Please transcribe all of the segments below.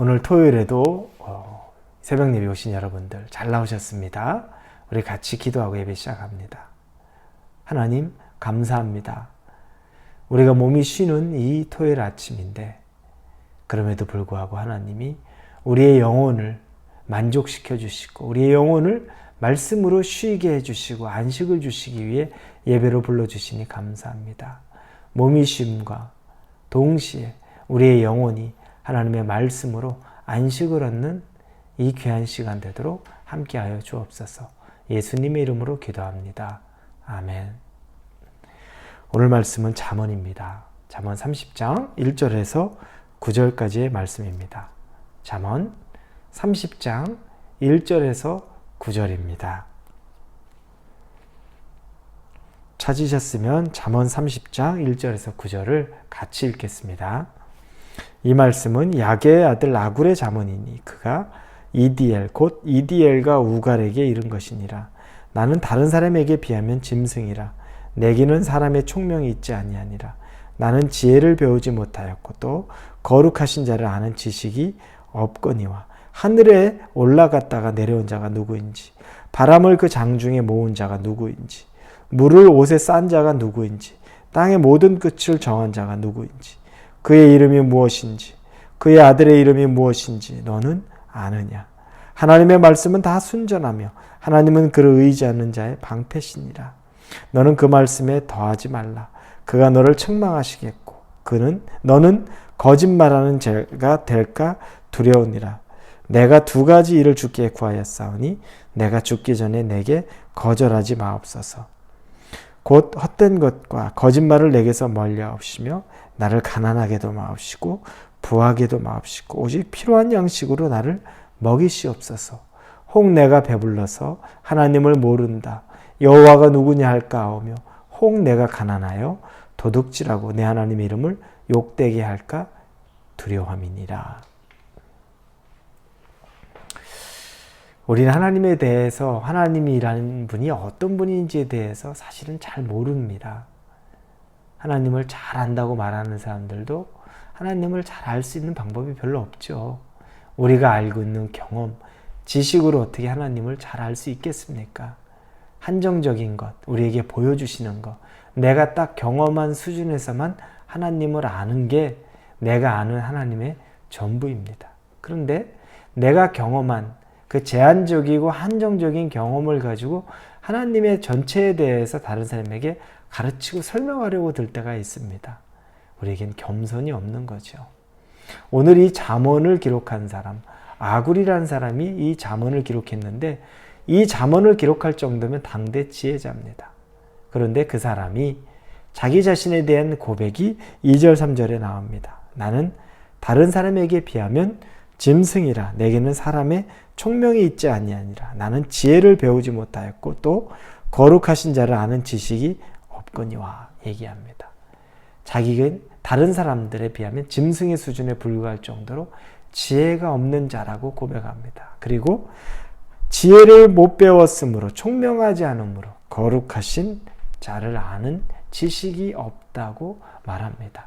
오늘 토요일에도 어, 새벽 예배 오신 여러분들 잘 나오셨습니다. 우리 같이 기도하고 예배 시작합니다. 하나님 감사합니다. 우리가 몸이 쉬는 이 토요일 아침인데 그럼에도 불구하고 하나님이 우리의 영혼을 만족시켜 주시고 우리의 영혼을 말씀으로 쉬게 해 주시고 안식을 주시기 위해 예배로 불러 주시니 감사합니다. 몸이 쉼과 동시에 우리의 영혼이 하나님의 말씀으로 안식을 얻는 이 귀한 시간 되도록 함께하여 주옵소서. 예수님의 이름으로 기도합니다. 아멘. 오늘 말씀은 잠언입니다. 잠언 30장 1절에서 9절까지의 말씀입니다. 잠언 30장 1절에서 9절입니다. 찾으셨으면 잠언 30장 1절에서 9절을 같이 읽겠습니다. 이 말씀은 야게의 아들 아굴의 잠언이니 그가 이디엘 곧 이디엘과 우갈에게 이른 것이니라. 나는 다른 사람에게 비하면 짐승이라. 내게는 사람의 총명이 있지 아니하니라. 나는 지혜를 배우지 못하였고 또 거룩하신 자를 아는 지식이 없거니와 하늘에 올라갔다가 내려온 자가 누구인지 바람을 그 장중에 모은 자가 누구인지 물을 옷에 싼 자가 누구인지 땅의 모든 끝을 정한 자가 누구인지 그의 이름이 무엇인지 그의 아들의 이름이 무엇인지 너는 아느냐? 하나님의 말씀은 다 순전하며 하나님은 그를 의지하는 자의 방패시니라. 너는 그 말씀에 더하지 말라. 그가 너를 책망하시겠고 그는 너는 거짓말하는 자가 될까 두려우니라. 내가 두 가지 일을 주께 구하였사오니 내가 죽기 전에 내게 거절하지 마옵소서. 곧 헛된 것과 거짓말을 내게서 멀리하옵시며 나를 가난하게도 마옵시고 부하게도 마옵시고 오직 필요한 양식으로 나를 먹이시옵소서. 혹 내가 배불러서 하나님을 모른다. 여호와가 누구냐 할까 하오며 혹 내가 가난하여 도둑질하고 내 하나님의 이름을 욕되게 할까 두려움이니라. 우리는 하나님에 대해서 하나님이라는 분이 어떤 분인지에 대해서 사실은 잘 모릅니다. 하나님을 잘 안다고 말하는 사람들도 하나님을 잘 알 수 있는 방법이 별로 없죠. 우리가 알고 있는 경험, 지식으로 어떻게 하나님을 잘 알 수 있겠습니까? 한정적인 것, 우리에게 보여주시는 것, 내가 딱 경험한 수준에서만 하나님을 아는 게 내가 아는 하나님의 전부입니다. 그런데 내가 경험한 그 제한적이고 한정적인 경험을 가지고 하나님의 전체에 대해서 다른 사람에게 가르치고 설명하려고 들 때가 있습니다. 우리에겐 겸손이 없는 거죠. 오늘 이 잠언을 기록한 사람, 아굴이라는 사람이 이 잠언을 기록했는데 이 잠언을 기록할 정도면 당대 지혜자입니다. 그런데 그 사람이 자기 자신에 대한 고백이 2절, 3절에 나옵니다. 나는 다른 사람에게 비하면 짐승이라 내게는 사람의 총명이 있지 아니하니라 나는 지혜를 배우지 못하였고 또 거룩하신 자를 아는 지식이 없거니와 얘기합니다. 자기가 다른 사람들에 비하면 짐승의 수준에 불과할 정도로 지혜가 없는 자라고 고백합니다. 그리고 지혜를 못 배웠으므로 총명하지 않으므로 거룩하신 자를 아는 지식이 없다고 말합니다.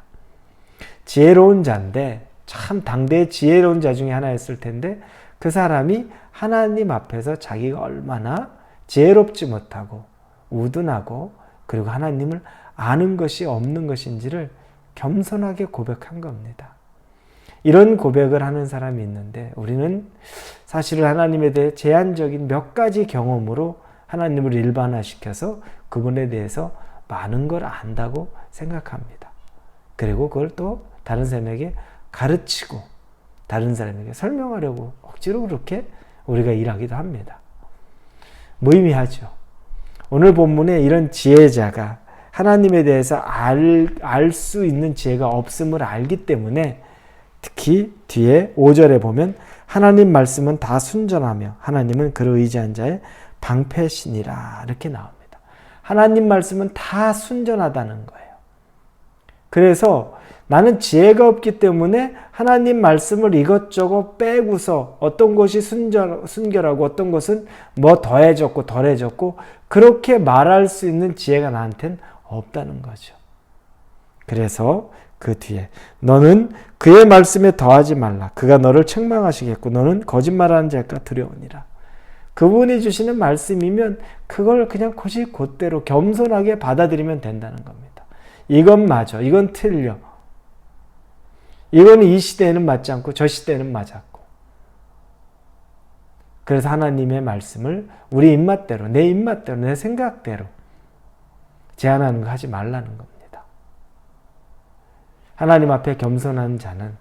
지혜로운 자인데 참 당대의 지혜로운 자 중에 하나였을 텐데 그 사람이 하나님 앞에서 자기가 얼마나 지혜롭지 못하고 우둔하고 그리고 하나님을 아는 것이 없는 것인지를 겸손하게 고백한 겁니다. 이런 고백을 하는 사람이 있는데 우리는 사실은 하나님에 대해 제한적인 몇 가지 경험으로 하나님을 일반화시켜서 그분에 대해서 많은 걸 안다고 생각합니다. 그리고 그걸 또 다른 사람에게 가르치고 다른 사람에게 설명하려고 억지로 그렇게 우리가 일하기도 합니다. 무의미하죠. 오늘 본문에 이런 지혜자가 하나님에 대해서 알, 알 수 있는 지혜가 없음을 알기 때문에 특히 뒤에 5절에 보면 하나님 말씀은 다 순전하며 하나님은 그를 의지한 자의 방패신이라 이렇게 나옵니다. 하나님 말씀은 다 순전하다는 거예요. 그래서 나는 지혜가 없기 때문에 하나님 말씀을 이것저것 빼고서 어떤 것이 순결, 순결하고 어떤 것은 뭐 더해졌고 덜해졌고 그렇게 말할 수 있는 지혜가 나한테는 없다는 거죠. 그래서 그 뒤에 너는 그의 말씀에 더하지 말라. 그가 너를 책망하시겠고 너는 거짓말하는 자가 두려우니라. 그분이 주시는 말씀이면 그걸 그냥 곧이 곧대로 겸손하게 받아들이면 된다는 겁니다. 이건 맞아. 이건 틀려. 이거는 이 시대에는 맞지 않고 저 시대에는 맞았고. 그래서 하나님의 말씀을 우리 입맛대로, 내 입맛대로, 내 생각대로 제안하는 거 하지 말라는 겁니다. 하나님 앞에 겸손한 자는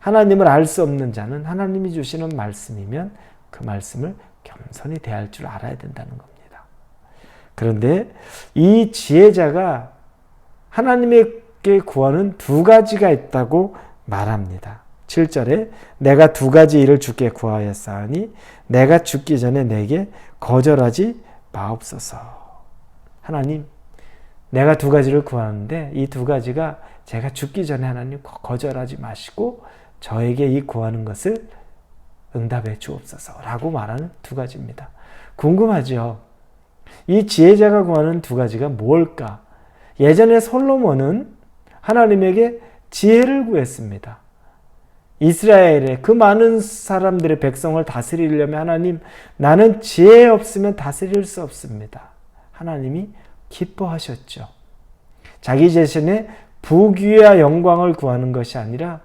하나님을 알 수 없는 자는 하나님이 주시는 말씀이면 그 말씀을 겸손히 대할 줄 알아야 된다는 겁니다. 그런데 이 지혜자가 하나님에게 구하는 두 가지가 있다고 말합니다. 7절에 내가 두 가지 일을 주께 구하였사오니 내가 죽기 전에 내게 거절하지 마옵소서. 하나님, 내가 두 가지를 구하는데 이 두 가지가 제가 죽기 전에 하나님 거절하지 마시고 저에게 이 구하는 것을 응답해 주옵소서라고 말하는 두 가지입니다. 궁금하죠? 이 지혜자가 구하는 두 가지가 뭘까? 예전에 솔로몬은 하나님에게 지혜를 구했습니다. 이스라엘의 그 많은 사람들의 백성을 다스리려면 하나님, 나는 지혜 없으면 다스릴 수 없습니다. 하나님이 기뻐하셨죠. 자기 자신의 부귀와 영광을 구하는 것이 아니라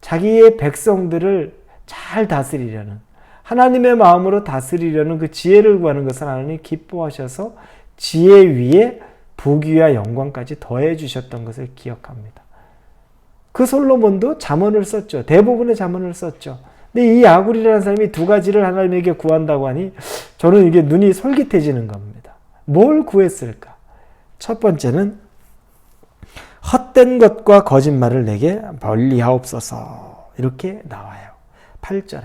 자기의 백성들을 잘 다스리려는 하나님의 마음으로 다스리려는 그 지혜를 구하는 것을 하나님 기뻐하셔서 지혜 위에 부귀와 영광까지 더해 주셨던 것을 기억합니다. 그 솔로몬도 잠언을 썼죠. 대부분의 잠언을 썼죠. 근데 이 아굴이라는 사람이 두 가지를 하나님에게 구한다고 하니 저는 이게 눈이 솔깃해지는 겁니다. 뭘 구했을까? 첫 번째는 헛된 것과 거짓말을 내게 멀리 하옵소서. 이렇게 나와요. 8절에.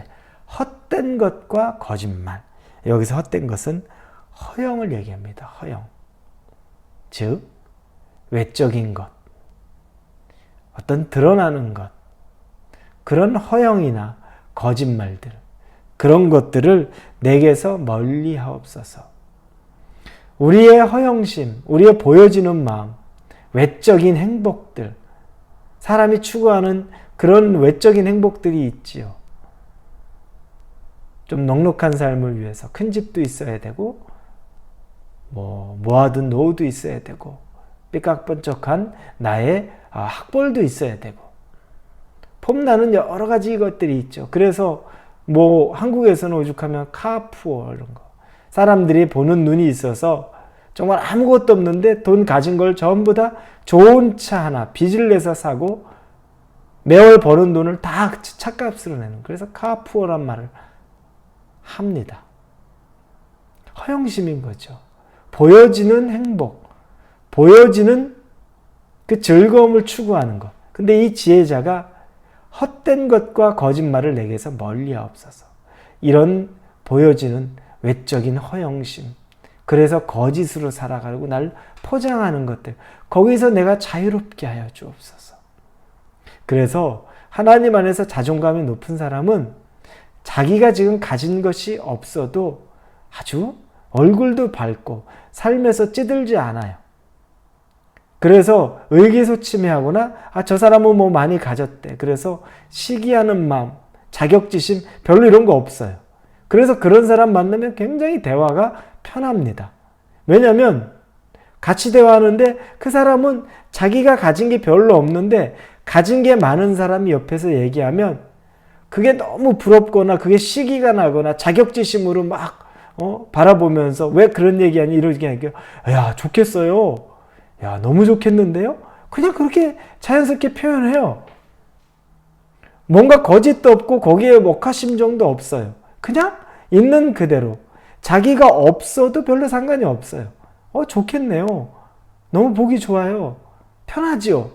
헛된 것과 거짓말. 여기서 헛된 것은 허영을 얘기합니다. 허영. 즉, 외적인 것. 어떤 드러나는 것. 그런 허영이나 거짓말들. 그런 것들을 내게서 멀리 하옵소서. 우리의 허영심, 우리의 보여지는 마음, 외적인 행복들, 사람이 추구하는 그런 외적인 행복들이 있지요. 좀 넉넉한 삶을 위해서 큰 집도 있어야 되고, 뭐, 모아둔 노후도 있어야 되고, 삐깍번쩍한 나의 아, 학벌도 있어야 되고, 폼나는 여러 가지 것들이 있죠. 그래서 뭐, 한국에서는 오죽하면 카푸어 이런 거. 사람들이 보는 눈이 있어서 정말 아무것도 없는데 돈 가진 걸 전부 다 좋은 차 하나 빚을 내서 사고 매월 버는 돈을 다 차값으로 내는 그래서 카푸어란 말을 합니다. 허영심인 거죠. 보여지는 행복, 보여지는 그 즐거움을 추구하는 것. 근데 이 지혜자가 헛된 것과 거짓말을 내게서 멀리 하옵소서. 이런 보여지는 외적인 허영심, 그래서 거짓으로 살아가고 날 포장하는 것들. 거기서 내가 자유롭게 하여 주옵소서. 그래서 하나님 안에서 자존감이 높은 사람은 자기가 지금 가진 것이 없어도 아주 얼굴도 밝고 삶에서 찌들지 않아요. 그래서 의기소침해하거나 아 저 사람은 뭐 많이 가졌대. 그래서 시기하는 마음, 자격지심 별로 이런 거 없어요. 그래서 그런 사람 만나면 굉장히 대화가 편합니다. 왜냐하면 같이 대화하는데 그 사람은 자기가 가진 게 별로 없는데 가진 게 많은 사람이 옆에서 얘기하면 그게 너무 부럽거나 그게 시기가 나거나 자격지심으로 막 어? 바라보면서 왜 그런 얘기하니 이러게 하니까 야 좋겠어요. 야 너무 좋겠는데요. 그냥 그렇게 자연스럽게 표현해요. 뭔가 거짓도 없고 거기에 목화심정도 없어요. 그냥 있는 그대로 자기가 없어도 별로 상관이 없어요. 어, 좋겠네요. 너무 보기 좋아요. 편하지요.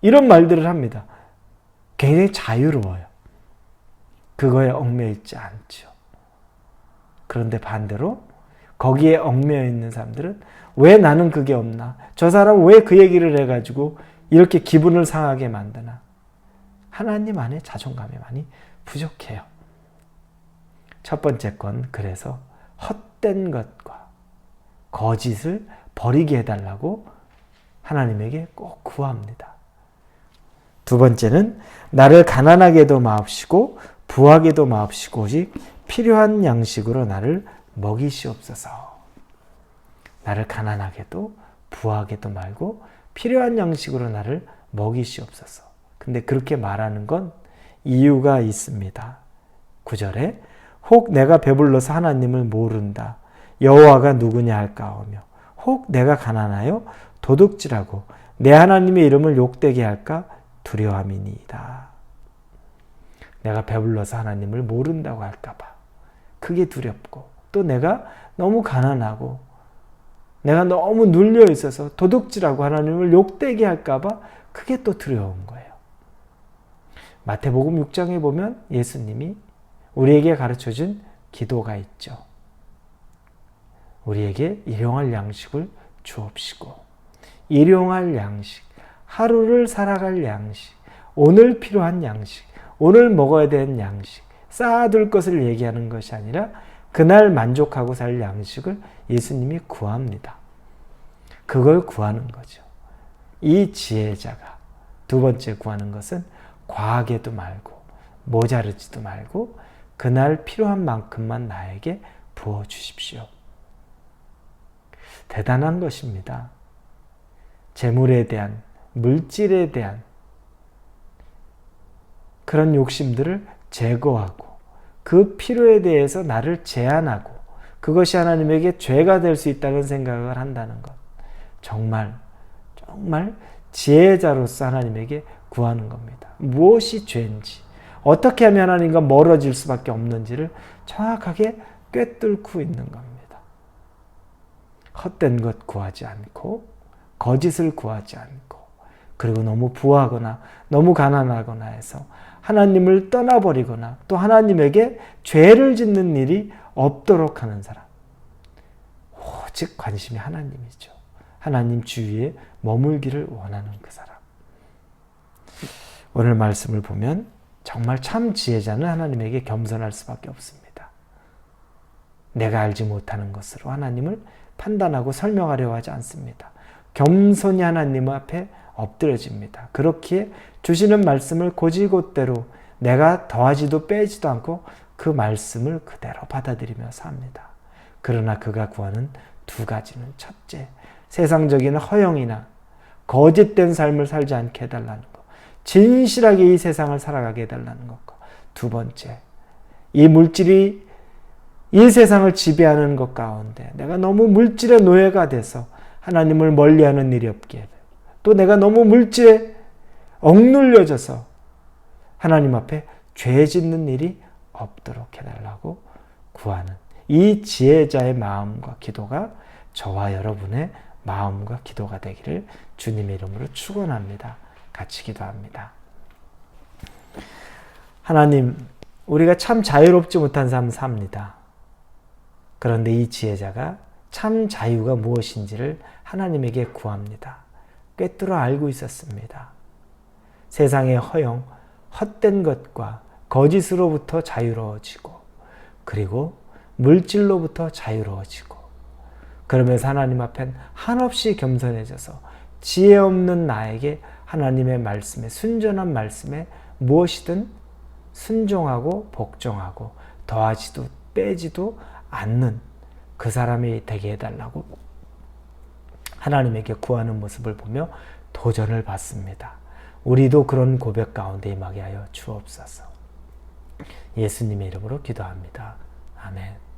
이런 말들을 합니다. 굉장히 자유로워요. 그거에 얽매여 있지 않죠. 그런데 반대로 거기에 얽매여 있는 사람들은 왜 나는 그게 없나? 저 사람 왜 그 얘기를 해가지고 이렇게 기분을 상하게 만드나? 하나님 안에 자존감이 많이 부족해요. 첫 번째 건 그래서 헛된 것과 거짓을 버리게 해달라고 하나님에게 꼭 구합니다. 두 번째는 나를 가난하게도 마옵시고 부하게도 마옵시고 오직 필요한 양식으로 나를 먹이시옵소서. 나를 가난하게도 부하게도 말고 필요한 양식으로 나를 먹이시옵소서. 근데 그렇게 말하는 건 이유가 있습니다. 9절에 혹 내가 배불러서 하나님을 모른다. 여호와가 누구냐 할까하며 혹 내가 가난하여 도둑질하고 내 하나님의 이름을 욕되게 할까 두려함이니이다. 내가 배불러서 하나님을 모른다고 할까봐 그게 두렵고 또 내가 너무 가난하고 내가 너무 눌려 있어서 도둑질하고 하나님을 욕되게 할까봐 그게 또 두려운 거예요. 마태복음 6장에 보면 예수님이 우리에게 가르쳐 준 기도가 있죠. 우리에게 일용할 양식을 주옵시고 일용할 양식, 하루를 살아갈 양식, 오늘 필요한 양식, 오늘 먹어야 되는 양식, 쌓아둘 것을 얘기하는 것이 아니라 그날 만족하고 살 양식을 예수님이 구합니다. 그걸 구하는 거죠. 이 지혜자가 두 번째 구하는 것은 과하게도 말고 모자르지도 말고 그날 필요한 만큼만 나에게 부어 주십시오. 대단한 것입니다. 재물에 대한 물질에 대한 그런 욕심들을 제거하고 그 필요에 대해서 나를 제한하고 그것이 하나님에게 죄가 될 수 있다는 생각을 한다는 것. 정말, 정말 지혜자로서 하나님에게 구하는 겁니다. 무엇이 죄인지, 어떻게 하면 하나님과 멀어질 수밖에 없는지를 정확하게 꿰뚫고 있는 겁니다. 헛된 것 구하지 않고, 거짓을 구하지 않고, 그리고 너무 부하거나 너무 가난하거나 해서 하나님을 떠나버리거나 또 하나님에게 죄를 짓는 일이 없도록 하는 사람. 오직 관심이 하나님이죠. 하나님 주위에 머물기를 원하는 그 사람. 오늘 말씀을 보면 정말 참 지혜자는 하나님에게 겸손할 수밖에 없습니다. 내가 알지 못하는 것으로 하나님을 판단하고 설명하려 하지 않습니다. 겸손히 하나님 앞에 엎드려집니다. 그렇기에 주시는 말씀을 고지곳대로 내가 더하지도 빼지도 않고 그 말씀을 그대로 받아들이며 삽니다. 그러나 그가 구하는 두 가지는 첫째, 세상적인 허영이나 거짓된 삶을 살지 않게 해달라는 것. 진실하게 이 세상을 살아가게 해달라는 것과 두 번째, 이 물질이 이 세상을 지배하는 것 가운데 내가 너무 물질의 노예가 돼서 하나님을 멀리하는 일이 없게. 또 내가 너무 물질에 억눌려져서 하나님 앞에 죄 짓는 일이 없도록 해달라고 구하는 이 지혜자의 마음과 기도가 저와 여러분의 마음과 기도가 되기를 주님의 이름으로 축원합니다. 같이 기도합니다. 하나님, 우리가 참 자유롭지 못한 삶 삽니다. 그런데 이 지혜자가 참 자유가 무엇인지를 하나님에게 구합니다. 꿰뚫어 알고 있었습니다. 세상의 허영, 헛된 것과 거짓으로부터 자유로워지고, 그리고 물질로부터 자유로워지고, 그러면서 하나님 앞엔 한없이 겸손해져서 지혜 없는 나에게 하나님의 말씀에, 순전한 말씀에 무엇이든 순종하고 복종하고 더하지도 빼지도 않는 그 사람이 되게 해달라고 하나님에게 구하는 모습을 보며 도전을 받습니다. 우리도 그런 고백 가운데 임하게 하여 주옵소서. 예수님의 이름으로 기도합니다. 아멘.